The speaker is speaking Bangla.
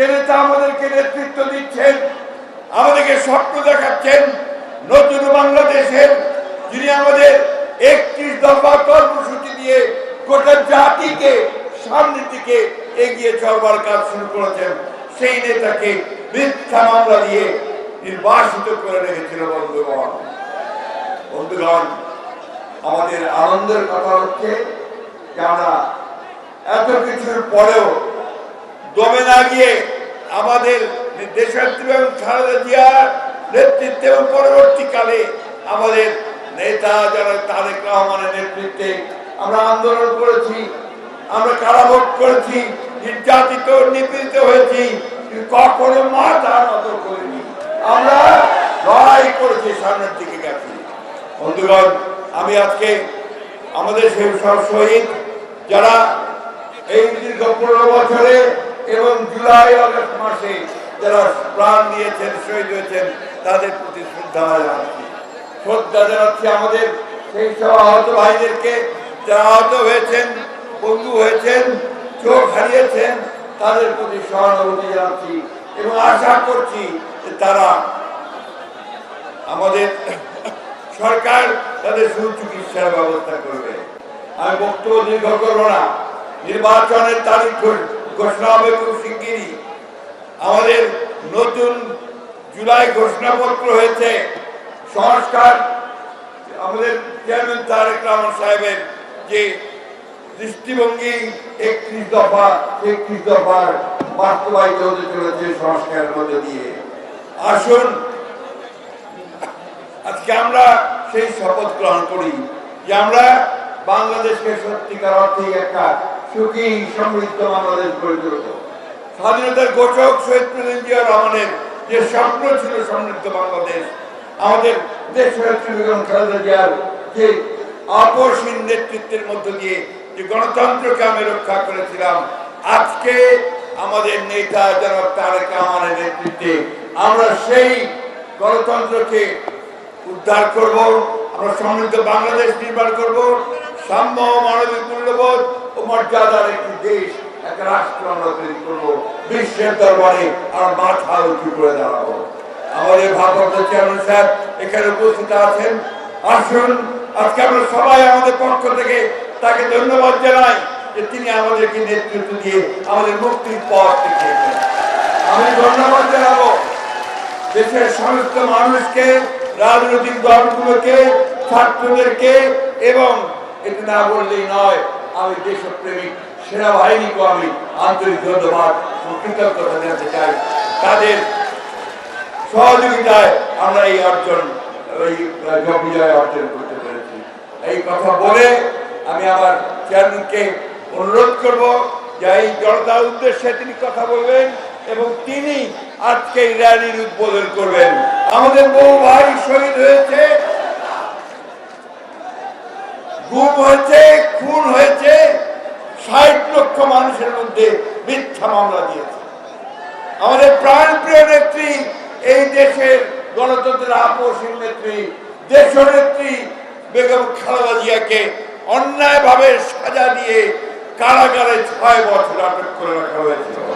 যে নেতা আমাদেরকে নেতৃত্ব দিচ্ছেন, আমাদেরকে স্বপ্ন দেখাচ্ছেন, নতুন বাংলাদেশের যিনি আমাদের একত্রিশ দফা কর্মসূচি দিয়ে গোটা জাতিকে, সামনের দিকে এগিয়ে চলবার কাজ শুরু করেছেন, সেই নেতাকে মিথ্যা মামলা দিয়ে নির্বাসিত করে রেখেছিল বন্ধুগণ। বন্ধুগণ, আমাদের আনন্দের কথা হচ্ছে যে এত কিছুর পরেও দমে না গিয়ে আমাদের দেশাত্রী এবং খালেদা নেতৃত্বে এবং পরবর্তীকালে আমাদের নেতা যারা তারেক রহমানের নেতৃত্বে আমরা আন্দোলন করেছি, আমরা কারাভোগ করেছি, নির্যাতিত, নিপীড়িত হয়েছি কখনো মাথা নত করিনি। আমরা লড়াই করেছি, সামনের দিকে গেছি। বন্ধুগণ, আমি আজকে আমাদের সেই সব শহীদ যারা এই দীর্ঘ পনেরো বছরে এবং জুলাই আগস্ট মাসে যারা প্রাণ দিয়েছেন শহীদ হয়েছেন, তাদের প্রতি শ্রদ্ধা জানাচ্ছি। শ্রদ্ধা জানাচ্ছি আমাদের সেই সব আহত ভাইদেরকে, যারা আহত হয়েছেন, বন্ধু হয়েছেন, চোখ হারিয়েছেন, তাদের প্রতি সহানুভূতি জানাচ্ছি এবং আশা করছি যে তারা আমাদের সরকার তাদের সুচিকিৎসার ব্যবস্থা করবে। আমি বক্তব্য দীর্ঘ করব না। নির্বাচনের তারিখ ঘো- ঘোষণা হবে খুব শিগগিরই। আমাদের নতুন জুলাই ঘোষণাপত্র হয়েছে। সংস্কার, আমাদের চেয়ারম্যান তারেক রহমান সাহেবের যে দৃষ্টিভঙ্গি একত্রিশ দফা, একত্রিশ দফার বাস্তবায়িত হতে চলেছে সংস্কারের মধ্যে দিয়ে। আসুন, আজকে আমরা সেই শপথ গ্রহণ করি যে আমরা বাংলাদেশকে সত্যিকার অর্থে একটা সুখী সমৃদ্ধ বাংলাদেশ গড়ে তুলব স্বাধীনতার ঘোষক শহীদ প্রেসিডেন্ট জিয়া রহমানের যে স্বপ্ন ছিল সমৃদ্ধ বাংলাদেশ, আমাদের দেশ বেগম খালেদা জিয়ার যে আপসীন নেতৃত্বের মধ্য দিয়ে যে গণতন্ত্রকে আমি রক্ষা করেছিলাম, আজকে আমাদের নেতা জনাব তারেক রহমানের নেতৃত্বে আমরা সেই গণতন্ত্রকে উদ্ধার করব, আমরা সমৃদ্ধ বাংলাদেশ নির্মাণ করব, সাম্য মানবিক মূল্যবোধ মর্যাদার একটি দেশ একটা রাষ্ট্র আমরা তৈরি করব। বিশ্বের দরবারে আমরা মাথা উঁচু করে দাঁড়াবো। আমাদের ভারপ্রাপ্ত চেয়ারম্যান সাহেব এখানে উপস্থিত আছেন। আসুন, আজকে আমরা সবাই আমাদের পক্ষ থেকে তাকে ধন্যবাদ জানাই যে তিনি আমাদেরকে নেতৃত্ব দিয়ে আমাদের মুক্তির পথ দেখিয়েছেন। আমি ধন্যবাদ জানাব দেশের সমস্ত মানুষকে, রাজনৈতিক দলগুলোকে, ছাত্রদেরকে এবং এটা না বললেই নয় আমি দেশপ্রেমিক সেনাবাহিনীকে আমি আন্তরিক ধন্যবাদ ও কৃতজ্ঞতা জানাতে চাই। তাদের সহযোগিতায় আমরা এই অর্জন, এই বিজয় অর্জন করতে পেরেছি। এই কথা বলে আমি আমার চেয়ারম্যানকে অনুরোধ করব যে এই জনতার উদ্দেশ্যে তিনি কথা বলবেন এবং তিনি আজকে এই র্যালির উদ্বোধন করবেন। আমাদের বহু ভাই শহীদ হয়েছে, গুম হয়েছে, খুন হয়েছে ষাট লক্ষ মানুষের মধ্যে মিথ্যা মামলা দিয়েছে। আমাদের প্রাণ প্রিয় নেত্রী, এই দেশের গণতন্ত্রের আপোষীর নেত্রী দেশ নেত্রী বেগম খালেদা জিয়াকে অন্যায়ভাবে সাজা দিয়ে কারাগারে ছয় বছর আটক করে রাখা হয়েছিল